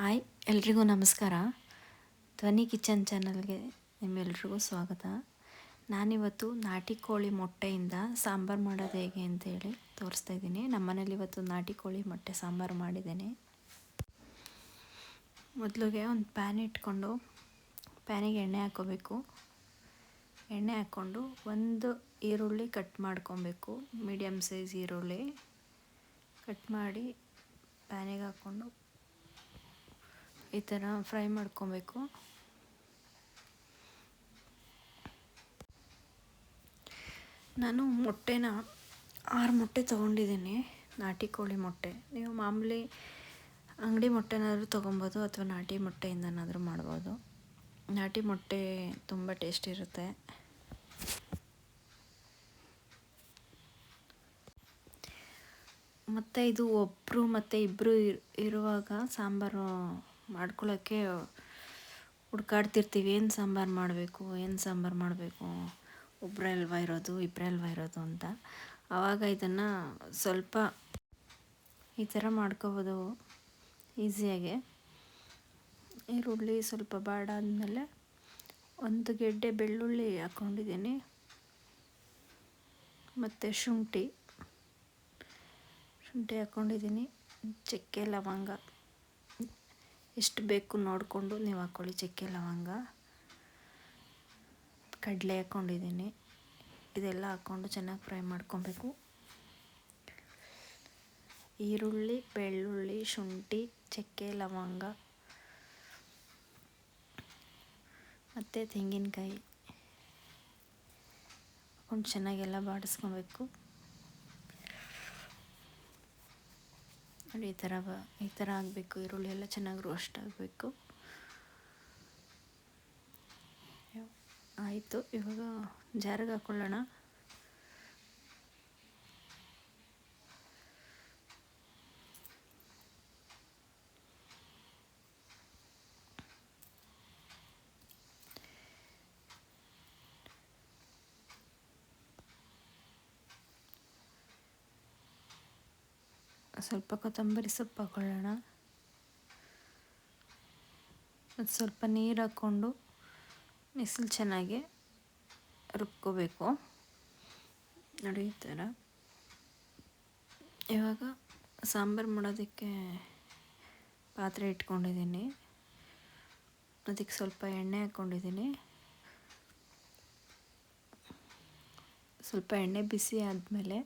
Hi, ಎಲ್ರಿಗೂ ನಮಸ್ಕಾರ. ಧ್ವನಿ ಕಿಚನ್ ಚಾನಲ್ಗೆ ನಿಮ್ಮೆಲ್ರಿಗೂ ಸ್ವಾಗತ. ನಾನಿವತ್ತು ನಾಟಿ ಕೋಳಿ ಮೊಟ್ಟೆಯಿಂದ ಸಾಂಬಾರು ಮಾಡೋದು ಹೇಗೆ ಅಂತೇಳಿ ತೋರಿಸ್ತಾ ಇದ್ದೀನಿ. ನಮ್ಮನೇಲಿ ಇವತ್ತು ನಾಟಿ ಕೋಳಿ ಮೊಟ್ಟೆ ಸಾಂಬಾರು ಮಾಡಿದ್ದೇನೆ. ಮೊದಲಿಗೆ ಒಂದು ಪ್ಯಾನ್ ಇಟ್ಕೊಂಡು ಪ್ಯಾನಿಗೆ ಎಣ್ಣೆ ಹಾಕೋಬೇಕು. ಎಣ್ಣೆ ಹಾಕ್ಕೊಂಡು ಒಂದು ಈರುಳ್ಳಿ ಕಟ್ ಮಾಡ್ಕೊಬೇಕು. ಮೀಡಿಯಮ್ ಸೈಜ್ ಈರುಳ್ಳಿ ಕಟ್ ಮಾಡಿ ಪ್ಯಾನಿಗೆ ಹಾಕ್ಕೊಂಡು ಈ ಥರ ಫ್ರೈ ಮಾಡ್ಕೊಬೇಕು. ನಾನು ಮೊಟ್ಟೆನ ಆರು ಮೊಟ್ಟೆ ತೊಗೊಂಡಿದ್ದೀನಿ. ನಾಟಿ ಕೋಳಿ ಮೊಟ್ಟೆ. ನೀವು ಮಾಮೂಲಿ ಅಂಗಡಿ ಮೊಟ್ಟೆನಾದರೂ ತೊಗೊಬೋದು ಅಥವಾ ನಾಟಿ ಮೊಟ್ಟೆಯಿಂದನಾದರೂ ಮಾಡ್ಬೋದು. ನಾಟಿ ಮೊಟ್ಟೆ ತುಂಬ ಟೇಸ್ಟ್ ಇರುತ್ತೆ. ಮತ್ತು ಇದು ಒಬ್ಬರು ಮತ್ತು ಇಬ್ಬರು ಇರುವಾಗ ಸಾಂಬಾರು ಮಾಡ್ಕೊಳ್ಳೋಕ್ಕೆ ಹುಡ್ಕಾಡ್ತಿರ್ತೀವಿ. ಏನು ಸಾಂಬಾರು ಮಾಡಬೇಕು? ಏನು ಸಾಂಬಾರು ಮಾಡಬೇಕು? ಒಬ್ಬರೇ ಇರೋದು? ಇಬ್ಬರೇ ಇರೋದು ಅಂತ. ಆವಾಗ ಇದನ್ನು ಸ್ವಲ್ಪ ಈ ಥರ ಮಾಡ್ಕೋಬೋದು. ಈಸಿಯಾಗೆ. ಈರುಳ್ಳಿ ಸ್ವಲ್ಪ ಬಾಡಾದಮೇಲೆ ಒಂದು ಗೆಡ್ಡೆ ಬೆಳ್ಳುಳ್ಳಿ ಹಾಕ್ಕೊಂಡಿದ್ದೀನಿ ಮತ್ತು ಶುಂಠಿ. ಶುಂಠಿ ಹಾಕ್ಕೊಂಡಿದ್ದೀನಿ ಚಕ್ಕೆ, ಲವಂಗ. ಎಷ್ಟು ಬೇಕು ನೋಡಿಕೊಂಡು ನೀವು ಹಾಕ್ಕೊಳ್ಳಿ ಚಕ್ಕೆ ಲವಂಗ, ಕಡಲೆ ಹಾಕ್ಕೊಂಡಿದ್ದೀನಿ. ಇದೆಲ್ಲ ಹಾಕ್ಕೊಂಡು ಚೆನ್ನಾಗಿ ಫ್ರೈ ಮಾಡ್ಕೊಬೇಕು. ಈರುಳ್ಳಿ, ಬೆಳ್ಳುಳ್ಳಿ, ಶುಂಠಿ, ಚಕ್ಕೆ ಲವಂಗ, ಮತ್ತು ತೆಂಗಿನಕಾಯಿ. ಹಾಕೊಂಡು ಚೆನ್ನಾಗೆಲ್ಲ ಬಾಡಿಸ್ಕೊಬೇಕು. ನೋಡಿ ಈ ಥರ ಈ ಥರ ಆಗಬೇಕು, ಈರುಳ್ಳಿ ಎಲ್ಲ ಚೆನ್ನಾಗಿ ರೋಸ್ಟ್ ಆಗಬೇಕು ಆಯಿತು, ಇವಾಗ ಜಾರಿಗೆ ಹಾಕ್ಕೊಳ್ಳೋಣ ಸ್ವಲ್ಪ ಕೊತ್ತಂಬರಿ ಸೊಪ್ಪು ಹಾಕೊಳ್ಳೋಣ. ಮತ್ತು ಸ್ವಲ್ಪ ನೀರು ಹಾಕ್ಕೊಂಡು ಬಿಸಿಲು ಚೆನ್ನಾಗಿ ರುಬ್ಕೋಬೇಕು. ನೋಡಿ ಈ ಥರ ಇವಾಗ ಸಾಂಬಾರು ಮಾಡೋದಕ್ಕೆ ಪಾತ್ರೆ ಇಟ್ಕೊಂಡಿದ್ದೀನಿ. ಅದಕ್ಕೆ ಸ್ವಲ್ಪ ಎಣ್ಣೆ ಹಾಕ್ಕೊಂಡಿದ್ದೀನಿ ಸ್ವಲ್ಪ ಎಣ್ಣೆ ಬಿಸಿ ಆದಮೇಲೆ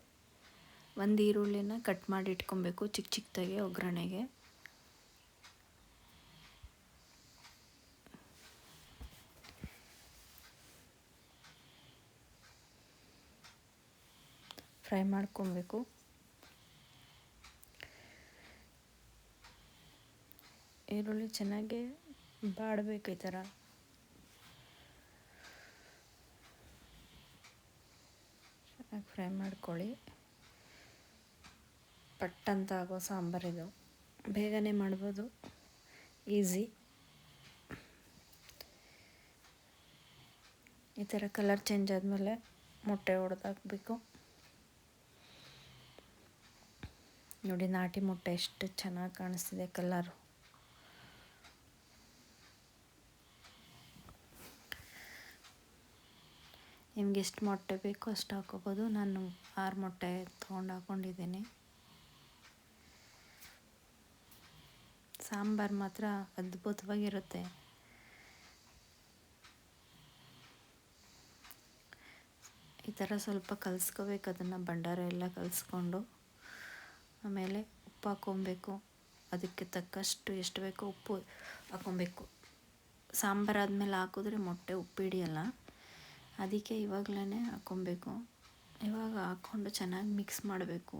ಒಂದು ಈರುಳ್ಳಿನ ಕಟ್ ಮಾಡಿ ಇಟ್ಕೊಬೇಕು ಚಿಕ್ಕ ಚಿಕ್ಕದಾಗಿ ಒಗ್ಗರಣೆಗೆ. ಫ್ರೈ ಮಾಡ್ಕೊಬೇಕು. ಈರುಳ್ಳಿ ಚೆನ್ನಾಗಿ ಬಾಡಬೇಕು ಈ ಥರ. ಚೆನ್ನಾಗಿ ಫ್ರೈ ಮಾಡ್ಕೊಳ್ಳಿ. ಪಟ್ಟಂತ ಆಗೋ ಸಾಂಬಾರಿದು ಬೇಗನೆ ಮಾಡ್ಬೋದು. ಈಸಿ. ಈ ಥರ ಕಲರ್ ಚೇಂಜ್ ಆದಮೇಲೆ ಮೊಟ್ಟೆ ಹೊಡೆದಾಕಬೇಕು ನೋಡಿ, ನಾಟಿ ಮೊಟ್ಟೆ ಎಷ್ಟು ಚೆನ್ನಾಗಿ ಕಾಣಿಸ್ತಿದೆ ಕಲರು. ನಿಮ್ಗೆ ಎಷ್ಟು ಮೊಟ್ಟೆ ಬೇಕೋ ಅಷ್ಟು ಹಾಕೋಬೋದು. ನಾನು ಆರು ಮೊಟ್ಟೆ ತೊಗೊಂಡು ಹಾಕ್ಕೊಂಡಿದ್ದೀನಿ ಸಾಂಬಾರು ಮಾತ್ರ ಅದ್ಭುತವಾಗಿರುತ್ತೆ. ಈ ಥರ ಸ್ವಲ್ಪ ಕಲಿಸ್ಕೋಬೇಕು, ಅದನ್ನು ಭಂಡಾರ ಎಲ್ಲ ಕಲಿಸ್ಕೊಂಡು, ಆಮೇಲೆ ಉಪ್ಪು ಹಾಕ್ಕೊಬೇಕು ಅದಕ್ಕೆ ತಕ್ಕಷ್ಟು ಎಷ್ಟು ಬೇಕೋ ಉಪ್ಪು ಹಾಕ್ಕೊಬೇಕು ಸಾಂಬಾರು ಆದಮೇಲೆ ಹಾಕಿದ್ರೆ ಮೊಟ್ಟೆ ಉಪ್ಪು ಹಿಡಿಯಲ್ಲ, ಅದಕ್ಕೆ ಇವಾಗಲೇ ಹಾಕ್ಕೊಬೇಕು ಇವಾಗ ಹಾಕ್ಕೊಂಡು ಚೆನ್ನಾಗಿ ಮಿಕ್ಸ್ ಮಾಡಬೇಕು.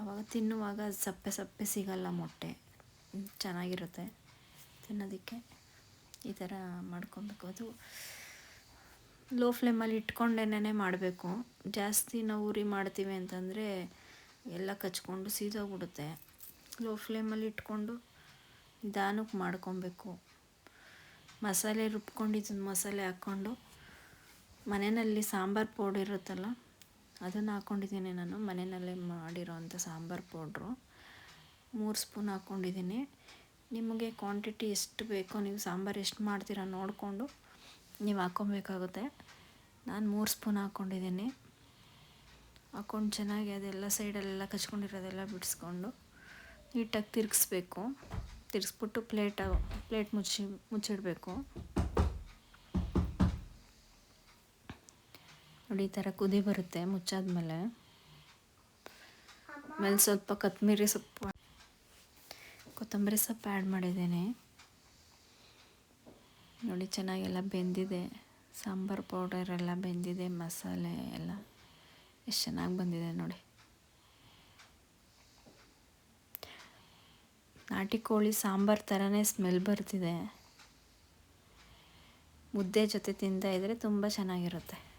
ಆವಾಗ ತಿನ್ನುವಾಗ ಸಪ್ಪೆ ಸಪ್ಪೆ ಸಿಗಲ್ಲ ಮೊಟ್ಟೆ. ಚೆನ್ನಾಗಿರುತ್ತೆ ತಿನ್ನೋದಕ್ಕೆ. ಈ ಥರ ಮಾಡ್ಕೊಬೇಕು. ಅದು ಲೋ ಫ್ಲೇಮಲ್ಲಿ ಇಟ್ಕೊಂಡೇನೆ ಮಾಡಬೇಕು. ಜಾಸ್ತಿ ನಾವು ಉರಿ ಮಾಡ್ತೀವಿ ಅಂತಂದರೆ ಎಲ್ಲ ಕಚ್ಕೊಂಡು ಸೀದೋಗ್ಬಿಡುತ್ತೆ. ಲೋ ಫ್ಲೇಮಲ್ಲಿ ಇಟ್ಕೊಂಡು ನಿಧಾನಕ್ಕೆ ಮಾಡ್ಕೊಬೇಕು. ಮಸಾಲೆ ರುಬ್ಕೊಂಡಿದ್ದು ಮಸಾಲೆ ಹಾಕ್ಕೊಂಡು ಮನೆಯಲ್ಲಿ ಸಾಂಬಾರು ಪೌಡ್ರ್ ಇರುತ್ತಲ್ಲ, ಅದನ್ನು ಹಾಕ್ಕೊಂಡಿದ್ದೀನಿ ನಾನು. ಮನೆಯಲ್ಲೇ ಮಾಡಿರೋ ಅಂಥ ಸಾಂಬಾರು ಪೌಡ್ರು. ಮೂರು ಸ್ಪೂನ್ ಹಾಕ್ಕೊಂಡಿದ್ದೀನಿ ನಿಮಗೆ ಕ್ವಾಂಟಿಟಿ ಎಷ್ಟು ಬೇಕೋ ನೀವು ಸಾಂಬಾರು ಎಷ್ಟು ಮಾಡ್ತೀರಾ ನೋಡಿಕೊಂಡು ನೀವು ಹಾಕ್ಕೊಬೇಕಾಗುತ್ತೆ ನಾನು ಮೂರು ಸ್ಪೂನ್ ಹಾಕ್ಕೊಂಡಿದ್ದೀನಿ ಹಾಕ್ಕೊಂಡು ಚೆನ್ನಾಗಿ ಅದೆಲ್ಲ ಸೈಡಲ್ಲೆಲ್ಲ ಕಚ್ಕೊಂಡಿರೋದೆಲ್ಲ ಬಿಡಿಸ್ಕೊಂಡು ನೀಟಾಗಿ ತಿರುಗಿಸ್ಬೇಕು. ತಿರ್ಗಿಸ್ಬಿಟ್ಟು ಪ್ಲೇಟ ಪ್ಲೇಟ್ ಮುಚ್ಚಿ, ಮುಚ್ಚಿಡಬೇಕು. ನೋಡಿ ಈ ಥರ ಕುದಿ ಬರುತ್ತೆ ಮುಚ್ಚಾದ್ಮೇಲೆ. ಆಮೇಲೆ ಸ್ವಲ್ಪ ಕೊತ್ತಂಬರಿ ಸೊಪ್ಪು ಕೊತ್ತಂಬರಿ ಸೊಪ್ಪು ಆ್ಯಡ್ ಮಾಡಿದ್ದೀನಿ. ನೋಡಿ ಚೆನ್ನಾಗೆಲ್ಲ ಬೆಂದಿದೆ. ಸಾಂಬಾರು ಪೌಡರ್ ಎಲ್ಲ ಬೆಂದಿದೆ, ಮಸಾಲೆ ಎಲ್ಲ. ಎಷ್ಟು ಚೆನ್ನಾಗಿ ಬಂದಿದೆ ನೋಡಿ. ನಾಟಿ ಕೋಳಿ ಸಾಂಬಾರು ಥರನೇ ಸ್ಮೆಲ್ ಬರ್ತಿದೆ. ಮುದ್ದೆ ಜೊತೆ ತಿಂತಾ ಇದ್ದರೆ ತುಂಬ ಚೆನ್ನಾಗಿರುತ್ತೆ.